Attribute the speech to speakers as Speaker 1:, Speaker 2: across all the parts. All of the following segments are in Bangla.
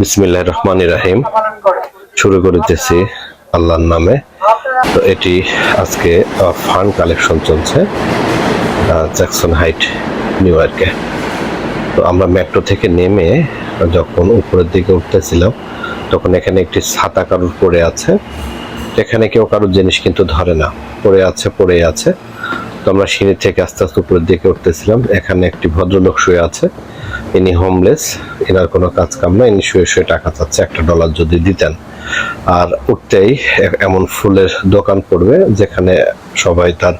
Speaker 1: বিসমিল্লাহ রহমান রাহিম। শুরু করিতেছি আল্লাহর নামে। তো এটি আজকে ফান্ড কালেকশন চলছে জ্যাকসন হাইট নিউ ইয়র্কে। তো আমরা মেট্রো থেকে নেমে যখন উপরের দিকে উঠতেছিলাম, তখন এখানে একটি ছাতা কারুর পড়ে আছে। এখানে কেউ কারোর জিনিস কিন্তু ধরে না, পড়ে আছে পড়ে আছে। তো আমরা সিঁড়ি থেকে আস্তে আস্তে উপরের দিকে উঠতেছিলাম, এখানে একটি ভদ্রলোক শুয়ে আছে। ইনি হোমলেস এনার কোনো কাজ কাম না ইনি শুয়ে শুয়ে টাকা চাচ্ছে, একটা ডলার যদি দিতেন। আর উঠতেই এমন ফুলের দোকান পড়বে, যেখানে সবাই তার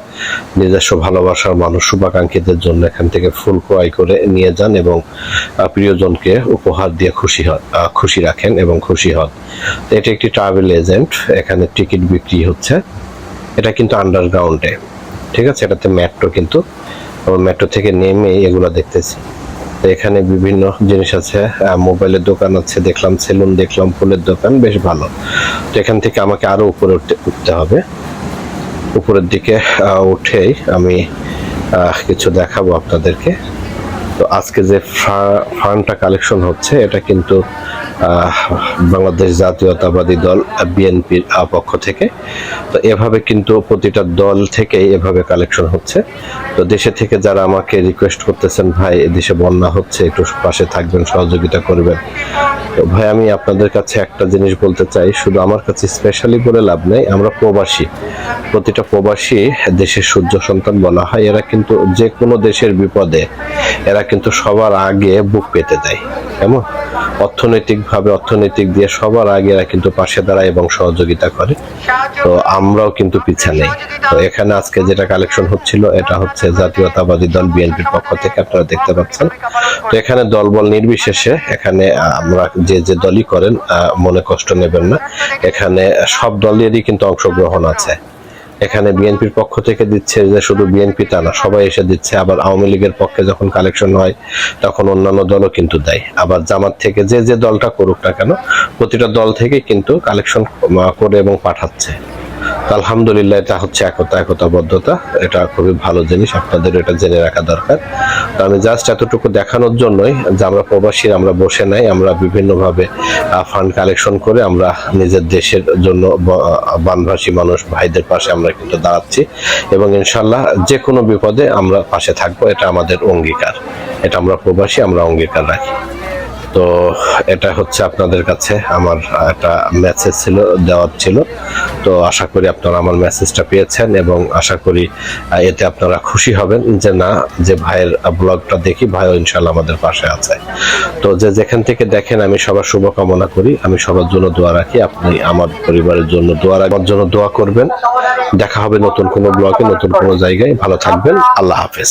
Speaker 1: নিজস্ব ভালোবাসার মানুষ, শুভাকাঙ্ক্ষীদের জন্য এখান থেকে ফুল ক্রয় করে নিয়ে যান এবং প্রিয়জনকে উপহার দিয়ে খুশি হন খুশি রাখেন এবং খুশি হন। এটি একটি ট্রাভেল এজেন্ট এখানে টিকিট বিক্রি হচ্ছে। এটা কিন্তু আন্ডারগ্রাউন্ডে ঠিক আছে? এটাতে মেট্রো কিন্তু মেট্রো থেকে নেমে এগুলো দেখতেছি। এখানে বিভিন্ন জিনিস আছে মোবাইলের দোকান আছে, দেখলাম সেলুন, দেখলাম ফুলের দোকান, বেশ ভালো। তো এখান থেকে আমাকে আরও উপরে উঠতে উঠতে হবে। উপরের দিকে উঠেই আমি কিছু দেখাবো আপনাদেরকে। তো আজকে যে ফান্ডটা কালেকশন হচ্ছে, এটা কিন্তু বাংলাদেশ জাতীয়তাবাদী দল বিএনপির পক্ষ থেকে। তো এভাবে কিন্তু প্রতিটা দল থেকে এভাবে কালেকশন হচ্ছে। তো দেশে থেকে যারা আমাকে রিকোয়েস্ট করতেছেন, ভাই দেশে বন্যা হচ্ছে, একটু পাশে থাকবেন, সহযোগিতা করবেন। তো ভাই, আমি আপনাদের কাছে একটা জিনিস বলতে চাই। শুধু আমার কাছে স্পেশালি বলে লাভ নেই, আমরা প্রবাসী। প্রতিটা প্রবাসী দেশের সূর্য সন্তান বলা হয়, এরা কিন্তু যে কোনো দেশের বিপদে, এরা কিন্তু সবার আগে বুক পেতে দেয়। কেমন? অর্থনৈতিকভাবে অর্থনৈতিক দিয়ে সবার আগে এরা কিন্তু পাশে দাঁড়ায় এবং সহযোগিতা করে। তো আমরাও কিন্তু পিছা নেই। তো এখানে আজকে যেটা কালেকশন হচ্ছিল, এটা হচ্ছে জাতীয়তাবাদী দল বিএনপির পক্ষ থেকে আপনারা দেখতে পাচ্ছেন। তো এখানে দলবল নির্বিশেষে এখানে আমরা যে যে দলই করেন মনে কষ্ট নেবেন না। এখানে সব দলেরই কিন্তু অংশগ্রহণ আছে। এখানে বিএনপির পক্ষ থেকে দিচ্ছে যে শুধু বিএনপি তা না, সবাই এসে দিচ্ছে। আবার আওয়ামী লীগের পক্ষে যখন কালেকশন হয়, তখন অন্যান্য দলও কিন্তু দেয়। আবার জামাত থেকে যে যে দলটা করুক না কেন, প্রতিটা দল থেকে কিন্তু কালেকশন করে এবং পাঠাচ্ছে। আলহামদুলিল্লাহ, এটা হচ্ছে একতা, একতাবদ্ধতা। এটা খুবই ভালো জিনিস, আপনাদের এটা জেনে রাখা দরকার। তো আমি জাস্ট এতটুকু দেখানোর জন্যই যে আমরা প্রবাসী, আমরা বসে নাই, আমরা বিভিন্নভাবে ফান্ড কালেকশন করে আমরা নিজের দেশের জন্য বানভাসী মানুষ, ভাইদের পাশে আমরা কিন্তু দাঁড়াচ্ছি। এবং ইনশাল্লাহ যে কোনো বিপদে আমরা পাশে থাকব, এটা আমাদের অঙ্গীকার। এটা আমরা প্রবাসী, আমরা অঙ্গীকার রাখি। তো এটা হচ্ছে আপনাদের কাছে আমার একটা মেসেজ ছিল, দেওয়ার ছিল। তো আশা করি আপনারা আমার মেসেজটা পেয়েছেন এবং আশা করি এতে আপনারা খুশি হবেন যে না, যে ভাইয়ের ব্লগটা দেখি, ভাইও ইনশাল্লাহ আমাদের পাশে আছে। তো যে যেখান থেকে দেখেন, আমি সবার শুভকামনা করি, আমি সবার জন্য দোয়া রাখি। আপনি আমার পরিবারের জন্য দোয়া আমার জন্য দোয়া করবেন। দেখা হবে নতুন কোনো ব্লগে নতুন কোনো জায়গায়। ভালো থাকবেন। আল্লাহ হাফেজ।